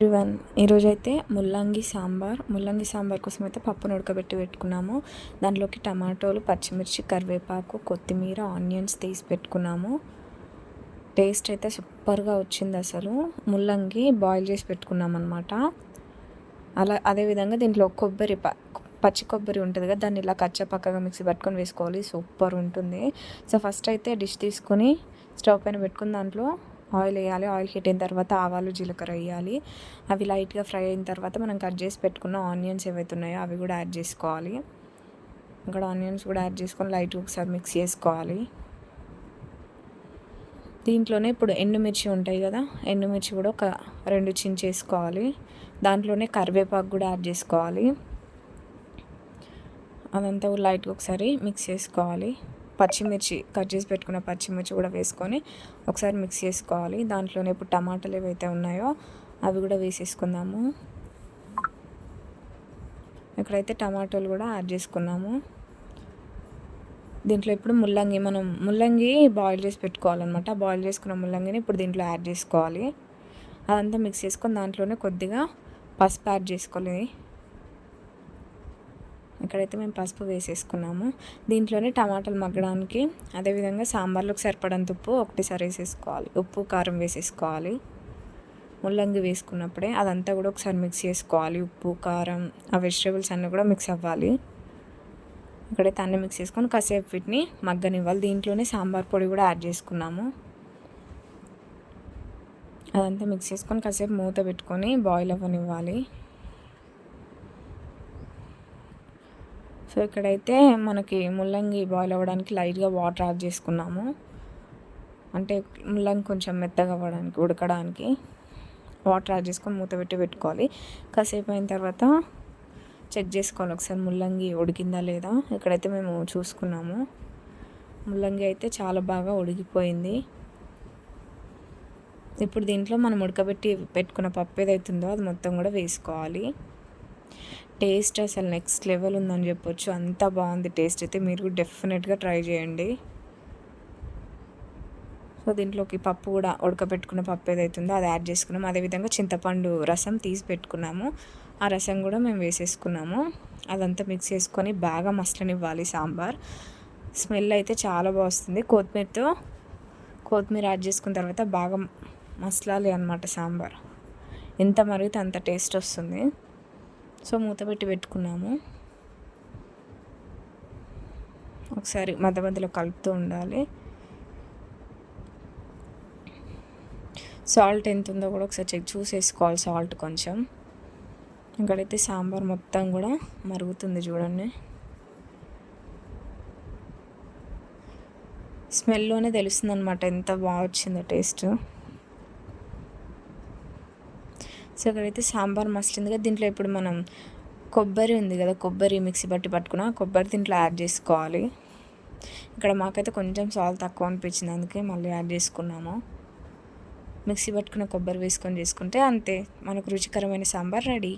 One ఈరోజు అయితే ముల్లంగి సాంబార్ ముల్లంగి సాంబార్ కోసం అయితే పప్పును ఉడకబెట్టి పెట్టుకున్నాము. దాంట్లోకి టమాటోలు పచ్చిమిర్చి కరివేపాకు కొత్తిమీర ఆనియన్స్ తీసి పెట్టుకున్నాము. టేస్ట్ అయితే సూపర్గా వచ్చింది అసలు. ముల్లంగి బాయిల్ చేసి పెట్టుకున్నాం అనమాట అలా అదేవిధంగా దీంట్లో కొబ్బరి ప పచ్చి కొబ్బరి ఉంటుంది కదా దాన్ని ఇలా కచ్చా పక్కగా మిక్సీ పట్టుకొని వేసుకోవాలి. సూపర్ ఉంటుంది. సో ఫస్ట్ అయితే డిష్ తీసుకొని స్టవ్ పైన పెట్టుకుని దాంట్లో ఆయిల్ వేయాలి. ఆయిల్ హీట్ అయిన తర్వాత ఆవాలు జీలకర్ర వేయాలి. అవి లైట్గా ఫ్రై అయిన తర్వాత మనం కట్ చేసి పెట్టుకున్న ఆనియన్స్ ఏవైతే ఉన్నాయో అవి కూడా యాడ్ చేసుకోవాలి. ఇక్కడ ఆనియన్స్ కూడా యాడ్ చేసుకొని లైట్గా ఒకసారి మిక్స్ చేసుకోవాలి. దీంట్లోనే ఇప్పుడు ఎండుమిర్చి ఉంటాయి కదా ఎండుమిర్చి కూడా ఒక రెండు చించేసుకోవాలి. దాంట్లోనే కరివేపాకు కూడా యాడ్ చేసుకోవాలి. అదంతా లైట్గా ఒకసారి మిక్స్ చేసుకోవాలి. పచ్చిమిర్చి కట్ చేసి పెట్టుకున్న పచ్చిమిర్చి కూడా వేసుకొని ఒకసారి మిక్స్ చేసుకోవాలి. దాంట్లోనే ఇప్పుడు టమాటాలు ఏవైతే ఉన్నాయో అవి కూడా వేసేసుకుందాము. ఇక్కడైతే టమాటాలు కూడా యాడ్ చేసుకున్నాము. దీంట్లో ఇప్పుడు ముల్లంగి మనం ముల్లంగి బాయిల్ చేసి పెట్టుకోవాలన్నమాట. బాయిల్ చేసుకున్న ముల్లంగిని ఇప్పుడు దీంట్లో యాడ్ చేసుకోవాలి. అదంతా మిక్స్ చేసుకొని దాంట్లోనే కొద్దిగా పసుపు యాడ్ చేసుకోవాలి. ఇక్కడైతే మేము పసుపు వేసేసుకున్నాము. దీంట్లోనే టమాటాలు మగ్గడానికి అదేవిధంగా సాంబార్లోకి సరిపడంత ఉప్పు ఒకటిసారి వేసేసుకోవాలి. ఉప్పు కారం వేసేసుకోవాలి. ముల్లంగి వేసుకున్నప్పుడే అదంతా కూడా ఒకసారి మిక్స్ చేసుకోవాలి. ఉప్పు కారం ఆ వెజిటేబుల్స్ అన్నీ కూడా మిక్స్ అవ్వాలి. ఇక్కడైతే అన్నీ మిక్స్ చేసుకొని కాసేపు వీటిని మగ్గనివ్వాలి. దీంట్లోనే సాంబార్ పొడి కూడా యాడ్ చేసుకున్నాము. అదంతా మిక్స్ చేసుకొని కాసేపు మూత పెట్టుకొని బాయిల్ అవ్వనివ్వాలి. సో ఇక్కడైతే మనకి ముల్లంగి బాయిల్ అవ్వడానికి లైట్గా వాటర్ యాడ్ చేసుకున్నాము. అంటే ముల్లంగి కొంచెం మెత్తగా అవ్వడానికి ఉడకడానికి వాటర్ యాడ్ చేసుకొని మూత పెట్టి పెట్టుకోవాలి. కాసేపు అయిన తర్వాత చెక్ చేసుకోవాలి ఒకసారి ముల్లంగి ఉడికిందా లేదా. ఇక్కడైతే మేము చూసుకున్నాము. ముల్లంగి అయితే చాలా బాగా ఉడికిపోయింది. ఇప్పుడు దీంట్లో మనం ఉడకబెట్టి పెట్టుకున్న పప్పు ఏదైతుందో అది మొత్తం కూడా వేసుకోవాలి. టేస్ట్ అసలు నెక్స్ట్ లెవెల్ ఉందని చెప్పొచ్చు. అంత బాగుంది టేస్ట్ అయితే. మీరు డెఫినెట్గా ట్రై చేయండి. సో దీంట్లోకి పప్పు కూడా ఉడకబెట్టుకున్న పప్పు ఏదైతుందో అది యాడ్ చేసుకున్నాము. అదేవిధంగా చింతపండు రసం తీసి పెట్టుకున్నాము. ఆ రసం కూడా మేము వేసేసుకున్నాము. అదంతా మిక్స్ చేసుకొని బాగా మసలనివ్వాలి సాంబార్. స్మెల్ అయితే చాలా బాగుస్తుంది కొత్తిమీరతో కొత్తిమీర యాడ్ చేసుకున్న తర్వాత బాగా మసలాలి అనమాట సాంబార్. ఎంత మరిగితే అంత టేస్ట్ వస్తుంది. సో మూత పెట్టి పెట్టుకున్నాము. ఒకసారి మధ్య మధ్యలో కలుపుతూ ఉండాలి. సాల్ట్ ఎంత ఉందో కూడా ఒకసారి చెక్ చూసేసుకోవాలి సాల్ట్ కొంచెం. ఇక్కడైతే సాంబార్ మొత్తం కూడా మరుగుతుంది చూడండి. స్మెల్లోనే తెలుస్తుంది అనమాట ఎంత బాగా వచ్చిందో టేస్ట్. సో ఇక్కడైతే సాంబార్ మసలింది కదా దీంట్లో ఇప్పుడు మనం కొబ్బరి ఉంది కదా కొబ్బరి మిక్సీ బట్టి పట్టుకున్న కొబ్బరి దీంట్లో యాడ్ చేసుకోవాలి. ఇక్కడ మాకైతే కొంచెం సాల్ట్ తక్కువ అనిపించింది అందుకే మళ్ళీ యాడ్ చేసుకున్నాము. మిక్సీ పట్టుకున్న కొబ్బరి వేసుకొని చేసుకుంటే అంతే మనకు రుచికరమైన సాంబార్ రెడీ.